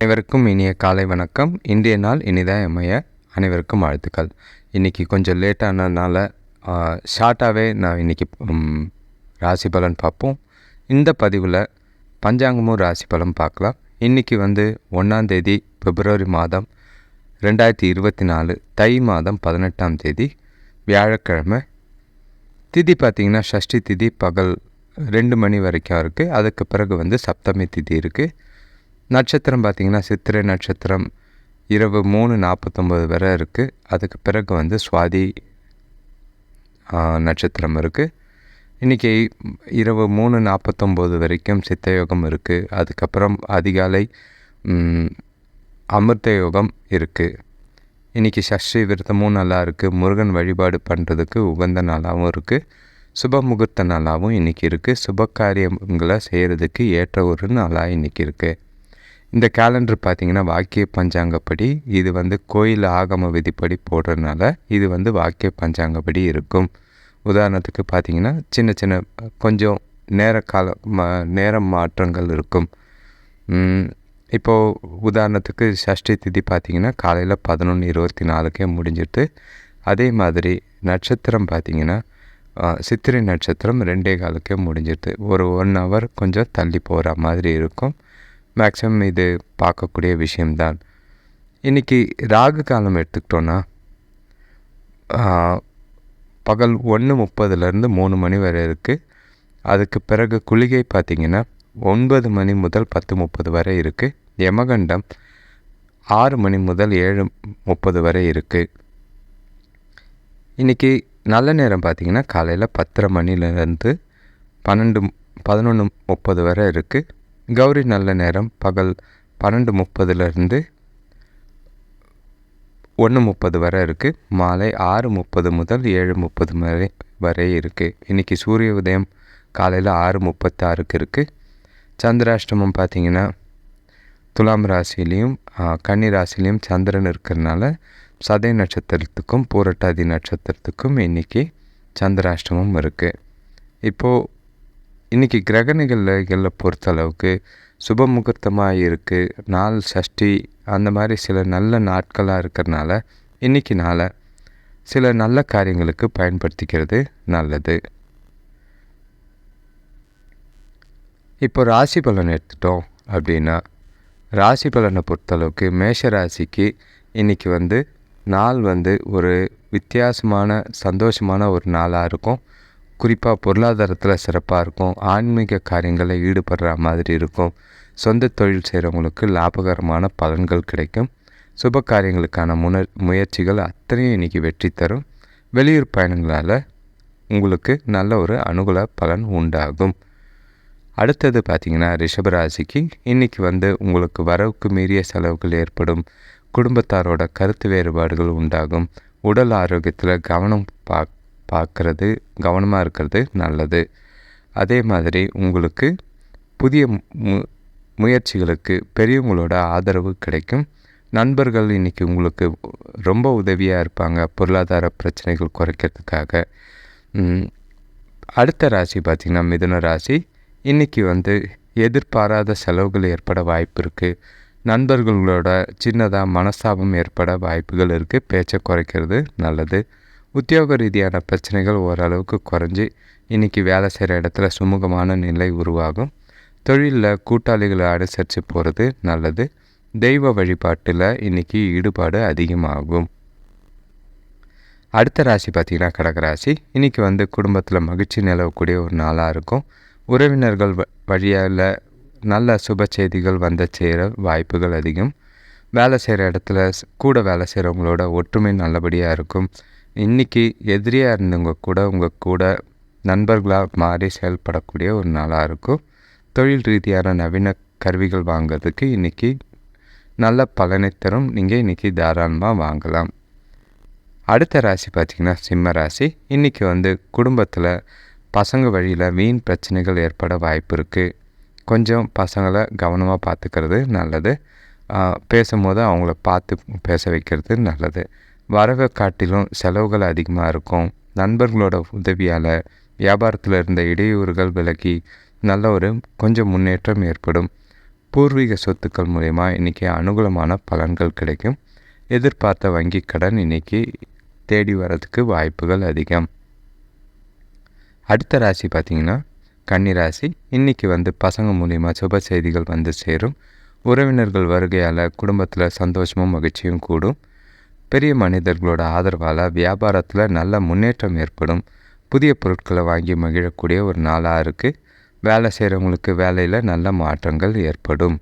அனைவருக்கும் இனிய காலை வணக்கம். இன்றைய நாள் இனிதாக அமைய அனைவருக்கும் வாழ்த்துக்கள். இன்றைக்கி கொஞ்சம் லேட்டானதுனால ஷார்ட்டாகவே நான் இன்றைக்கி ராசி பலன் பார்ப்போம். இந்த பதிவில் பஞ்சாங்கமும் ராசி பலன் பார்க்கலாம். இன்றைக்கி வந்து ஒன்றாந்தேதி பிப்ரவரி மாதம் ரெண்டாயிரத்தி இருபத்தி நாலு தை மாதம் பதினெட்டாம் தேதி வியாழக்கிழமை. திதி பார்த்திங்கன்னா ஷஷ்டி திதி பகல் ரெண்டு மணி வரைக்கும் இருக்குது அதுக்கு பிறகு வந்து சப்தமி திதி இருக்குது நட்சத்திரம் பார்த்திங்கன்னா சித்திரை நட்சத்திரம் இரவு மூணு நாற்பத்தொம்பது வரை இருக்குது அதுக்கு பிறகு வந்து சுவாதி நட்சத்திரம் இருக்குது இன்றைக்கி இரவு மூணு நாற்பத்தொம்போது வரைக்கும் சித்தயோகம் இருக்குது அதுக்கப்புறம் அதிகாலை அமிர்த யோகம் இருக்குது இன்றைக்கி சஷ்டி விரதமும் நல்லா இருக்குது முருகன் வழிபாடு பண்ணுறதுக்கு உகந்த நாளாகவும் இருக்குது சுப முகூர்த்த நாளாகவும் இன்றைக்கி இருக்குது சுப காரியங்களை செய்கிறதுக்கு ஏற்ற ஒரு நாளாக இன்றைக்கி இருக்குது இந்த கேலண்டர் பார்த்திங்கன்னா வாக்கிய பஞ்சாங்கப்படி இது வந்து கோயில் ஆகம விதிப்படி போடுறதுனால இது வந்து வாக்கிய பஞ்சாங்கப்படி இருக்கும். உதாரணத்துக்கு பார்த்திங்கன்னா சின்ன சின்ன கொஞ்சம் நேர கால ம நேரம் மாற்றங்கள் இருக்கும். இப்போது உதாரணத்துக்கு சஷ்டி திதி பார்த்திங்கன்னா காலையில் பதினொன்று இருபத்தி நாலுக்கே முடிஞ்சிட்டு அதே மாதிரி நட்சத்திரம் பார்த்திங்கன்னா சித்திரை நட்சத்திரம் ரெண்டே காலுக்கே முடிஞ்சிடுது ஒரு ஒன் ஹவர் கொஞ்சம் தள்ளி போகிற மாதிரி இருக்கும். மேக்ஸிமம் இது பார்க்கக்கூடிய விஷயம்தான். இன்றைக்கி ராகு காலம் எடுத்துக்கிட்டோன்னா பகல் ஒன்று முப்பதுலேருந்து மூணு மணி வரை இருக்குது அதுக்கு பிறகு குளிகை பார்த்திங்கன்னா ஒன்பது மணி முதல் பத்து முப்பது வரை இருக்குது யமகண்டம் ஆறு மணி முதல் ஏழு முப்பது வரை இருக்குது இன்றைக்கி நல்ல நேரம் பார்த்திங்கன்னா காலையில் பத்தரை மணிலேருந்து பன்னெண்டு பதினொன்று முப்பது வரை இருக்குது கௌரி நல்ல நேரம் பகல் பன்னெண்டு முப்பதுலேருந்து ஒன்று முப்பது வரை இருக்குது மாலை ஆறு முப்பது முதல் ஏழு முப்பது வரை வரை இருக்குது இன்றைக்கி சூரிய உதயம் காலையில் ஆறு முப்பத்தாறுக்கு இருக்குது சந்திராஷ்டமம் பார்த்திங்கன்னா துலாம் ராசிலையும் கன்னி ராசிலையும் சந்திரன் இருக்கிறனால சதய நட்சத்திரத்துக்கும் பூரட்டாதி நட்சத்திரத்துக்கும் இன்றைக்கி சந்திராஷ்டமம் இருக்குது இப்போது இன்றைக்கி கிரக பொறுத்த பொறுத்தளவுக்கு சுப முகூர்த்தமாக இருக்குது நாள் சஷ்டி அந்த மாதிரி சில நல்ல நாட்களாக இருக்கிறனால இன்றைக்கி நாளை சில நல்ல காரியங்களுக்கு பயன்படுத்திக்கிறது நல்லது. இப்போ ராசி பலன் எடுத்துட்டோம் அப்படின்னா ராசி பலனை பொறுத்தளவுக்கு மேஷ ராசிக்கு இன்றைக்கி வந்து நாள் வந்து ஒரு வித்தியாசமான சந்தோஷமான ஒரு நாளாக இருக்கும். குறிப்பாக பொருளாதாரத்தில் சிறப்பாக இருக்கும். ஆன்மீக காரியங்களில் ஈடுபடுற மாதிரி இருக்கும். சொந்த தொழில் செய்கிறவங்களுக்கு லாபகரமான பலன்கள் கிடைக்கும். சுப காரியங்களுக்கான முன முயற்சிகள் அத்தனையும் இன்றைக்கி வெற்றி தரும். வெளியூர் பயணங்களால் உங்களுக்கு நல்ல ஒரு அனுகூல பலன் உண்டாகும். அடுத்தது பார்த்திங்கன்னா ரிஷபராசிக்கு இன்றைக்கி வந்து உங்களுக்கு வரவுக்கு மீறிய செலவுகள் ஏற்படும். குடும்பத்தாரோட கருத்து வேறுபாடுகள் உண்டாகும். உடல் ஆரோக்கியத்தில் கவனம் பா பார்க்குறது கவனமாக இருக்கிறது நல்லது. அதே மாதிரி உங்களுக்கு புதிய மு முயற்சிகளுக்கு பெரியவங்களோட ஆதரவு கிடைக்கும். நண்பர்கள் இன்றைக்கி உங்களுக்கு ரொம்ப உதவியாக இருப்பாங்க. பொருளாதார பிரச்சனைகள் குறைக்கிறதுக்காக. அடுத்த ராசி பார்த்திங்கன்னா மிதுன ராசி. இன்றைக்கி வந்து எதிர்பாராத செலவுகள் ஏற்பட வாய்ப்பு இருக்குது நண்பர்களோட சின்னதாக மனஸ்தாபம் ஏற்பட வாய்ப்புகள் இருக்குது பேச்சை குறைக்கிறது நல்லது. உத்தியோக ரீதியான பிரச்சனைகள் ஓரளவுக்கு குறைஞ்சி இன்றைக்கி வேலை செய்கிற இடத்துல சுமூகமான நிலை உருவாகும். தொழிலில் கூட்டாளிகளை அனுசரித்து போகிறது நல்லது. தெய்வ வழிபாட்டில் இன்றைக்கி ஈடுபாடு அதிகமாகும். அடுத்த ராசி பார்த்திங்கன்னா கடகராசி இன்றைக்கி வந்து குடும்பத்தில் மகிழ்ச்சி நிலவக்கூடிய ஒரு நாளாக இருக்கும். உறவினர்கள் வ- வழியால் நல்ல சுப செய்திகள் வந்து சேர வாய்ப்புகள் அதிகம். வேலை செய்கிற இடத்துல கூட வேலை செய்கிறவங்களோட ஒற்றுமை நல்லபடியாக இருக்கும். இன்றைக்கி எதிரியாக இருந்தவங்க கூட உங்கள் கூட நண்பர்களாக மாறி செயல்படக்கூடிய ஒரு நாளாக இருக்கும். தொழில் ரீதியான நவீன கருவிகள் வாங்குறதுக்கு இன்றைக்கி நல்ல பலனை தரும். நீங்கள் இன்றைக்கி தாராளமாக வாங்கலாம். அடுத்த ராசி பார்த்திங்கன்னா சிம்ம ராசி. இன்றைக்கி வந்து குடும்பத்தில் பசங்க வழியில் வீண் பிரச்சனைகள் ஏற்பட வாய்ப்பு இருக்குது கொஞ்சம் பசங்களை கவனமாக பார்த்துக்கிறது நல்லது. பேசும்போது அவங்கள பார்த்து பேச வைக்கிறது நல்லது. வரவை காட்டிலும் செலவுகள் அதிகமாக இருக்கும். நண்பர்களோட உதவியால் வியாபாரத்தில் இருந்த இடையூறுகள் விலகி நல்ல ஒரு கொஞ்சம் முன்னேற்றம் ஏற்படும். பூர்வீக சொத்துக்கள் மூலயமா இன்றைக்கி அனுகூலமான பலன்கள் கிடைக்கும். எதிர்பார்த்த வங்கி கடன் இன்றைக்கி தேடி வர்றதுக்கு வாய்ப்புகள் அதிகம். அடுத்த ராசி பார்த்திங்கன்னா கன்னிராசி இன்றைக்கி வந்து பசங்க மூலிமா சுப செய்திகள் வந்து சேரும். உறவினர்கள் வருகையால் குடும்பத்தில் சந்தோஷமும் மகிழ்ச்சியும் கூடும். பெரிய மனிதர்களோட ஆதரவால் வியாபாரத்தில் நல்ல முன்னேற்றம் ஏற்படும். புதிய பொருட்களை வாங்கி மகிழக்கூடிய ஒரு நாளாக இருக்குது வேலை செய்கிறவங்களுக்கு வேலையில் நல்ல மாற்றங்கள் ஏற்படும்.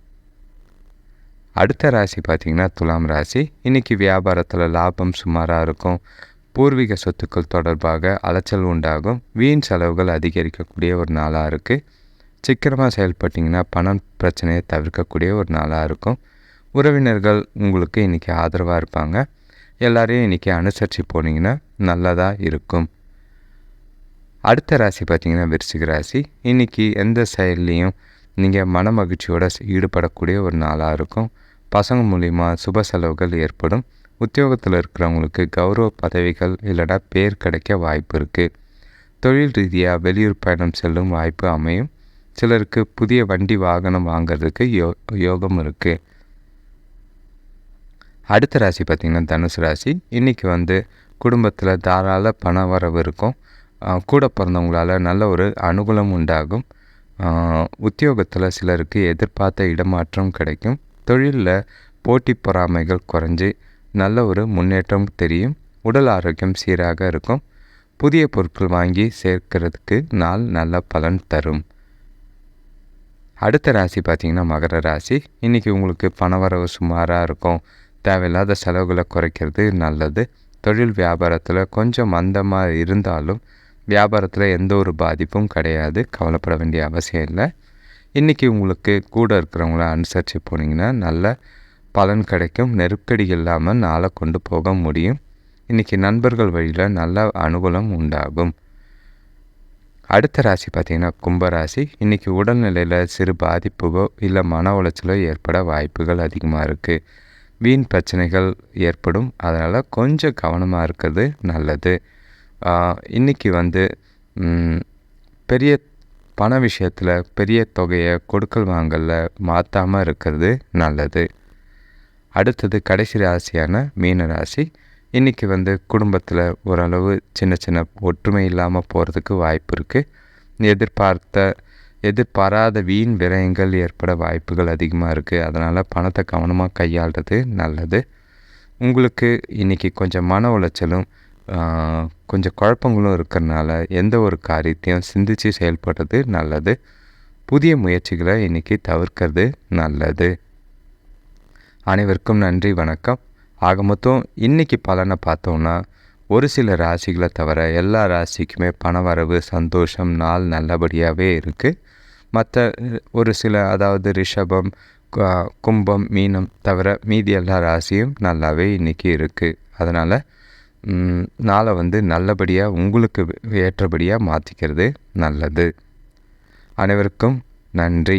அடுத்த ராசி பார்த்திங்கன்னா துலாம் ராசி. இன்றைக்கி வியாபாரத்தில் லாபம் சுமாராக இருக்கும். பூர்வீக சொத்துக்கள் தொடர்பாக அலைச்சல் உண்டாகும். வீண் செலவுகள் அதிகரிக்கக்கூடிய ஒரு நாளாக இருக்குது சிக்கனமாக செயல்பட்டிங்கன்னா பணம் பிரச்சனையை தவிர்க்கக்கூடிய ஒரு நாளாக இருக்கும். உறவினர்கள் உங்களுக்கு இன்றைக்கி ஆதரவாக இருப்பாங்க. எல்லாரையும் இன்றைக்கி அனுசரித்து போனீங்கன்னா நல்லதாக இருக்கும். அடுத்த ராசி பார்த்திங்கன்னா விருச்சிக ராசி. இன்றைக்கி எந்த செயல்லையும் நீங்கள் மன மகிழ்ச்சியோடு ஈடுபடக்கூடிய ஒரு நாளாக இருக்கும். பசங்க மூலிமா சுப செலவுகள் ஏற்படும். உத்தியோகத்தில் இருக்கிறவங்களுக்கு கௌரவ பதவிகள் இல்லைனா பேர் கிடைக்க வாய்ப்பு இருக்குது தொழில் ரீதியாக வெளியூர் பயணம் செல்லும் வாய்ப்பு அமையும். சிலருக்கு புதிய வண்டி வாகனம் வாங்கிறதுக்கு யோ யோகம் இருக்குது அடுத்த ராசி பார்த்திங்கன்னா தனுசு ராசி. இன்றைக்கி வந்து குடும்பத்தில் தாராள பண வரவு இருக்கும். கூட பிறந்தவங்களால் நல்ல ஒரு அனுகூலம் உண்டாகும். உத்தியோகத்தில் சிலருக்கு எதிர்பார்த்த இடமாற்றம் கிடைக்கும். தொழிலில் போட்டி பொறாமைகள் குறைஞ்சி நல்ல ஒரு முன்னேற்றம் தெரியும். உடல் ஆரோக்கியம் சீராக இருக்கும். புதிய பொருட்கள் வாங்கி சேர்க்கிறதுக்கு நாள் நல்ல பலன் தரும். அடுத்த ராசி பார்த்திங்கன்னா மகர ராசி. இன்றைக்கி உங்களுக்கு பணவரவு சுமாராக இருக்கும். தேவையில்லாத செலவுகளை குறைக்கிறது நல்லது. தொழில் வியாபாரத்தில் கொஞ்சம் மந்தமாக இருந்தாலும் வியாபாரத்தில் எந்த ஒரு பாதிப்பும் கிடையாது. கவலைப்பட வேண்டிய அவசியம் இல்லை. இன்றைக்கி உங்களுக்கு கூட இருக்கிறவங்கள அனுசரித்து போனீங்கன்னா நல்ல பலன் கிடைக்கும். நெருக்கடி இல்லாமல் நாளை கொண்டு போக முடியும். இன்றைக்கி நண்பர்கள் வழியில் நல்ல அனுகூலம் உண்டாகும். அடுத்த ராசி பார்த்திங்கன்னா கும்பராசி இன்றைக்கி உடல்நிலையில் சிறு பாதிப்புகோ இல்லை மன உளைச்சலோ ஏற்பட வாய்ப்புகள் அதிகமாக இருக்குது வீண் பிரச்சனைகள் ஏற்படும். அதனால் கொஞ்சம் கவனமாக இருக்கிறது நல்லது. இன்றைக்கி வந்து பெரிய பண விஷயத்தில் பெரிய தொகையை கொடுக்கல் வாங்கலில் மாற்றாமல் இருக்கிறது நல்லது. அடுத்தது கடைசி ராசியான மீன ராசி. இன்றைக்கி வந்து குடும்பத்தில் ஓரளவு சின்ன சின்ன ஒற்றுமை இல்லாமல் போகிறதுக்கு வாய்ப்பு இருக்குது எதிர்பார்த்த எதிர்பாராத வீண் விரயங்கள் ஏற்பட வாய்ப்புகள் அதிகமாக இருக்குது அதனால் பணத்தை கவனமாக கையாளுறது நல்லது. உங்களுக்கு இன்றைக்கி கொஞ்சம் மன உளைச்சலும் கொஞ்சம் குழப்பங்களும் இருக்கிறனால எந்த ஒரு காரியத்தையும் சிந்தித்து செயல்படுறது நல்லது. புதிய முயற்சிகளை இன்றைக்கி தவிர்க்கிறது நல்லது. அனைவருக்கும் நன்றி வணக்கம். ஆக மொத்தம் இன்றைக்கி பலனை பார்த்தோன்னா ஒரு சில ராசிகளை தவிர எல்லா ராசிக்குமே பணவரவு சந்தோஷம் நாள் நல்லபடியாகவே இருக்குது மற்ற ஒரு சில அதாவது ரிஷபம் கும்பம் மீனம் தவிர மீதி எல்லா ராசியும் நல்லாவே இன்றைக்கி இருக்குது அதனால் நாளை வந்து நல்லபடியாக உங்களுக்கு ஏற்றபடியாக மாற்றிக்கிறது நல்லது. அனைவருக்கும் நன்றி.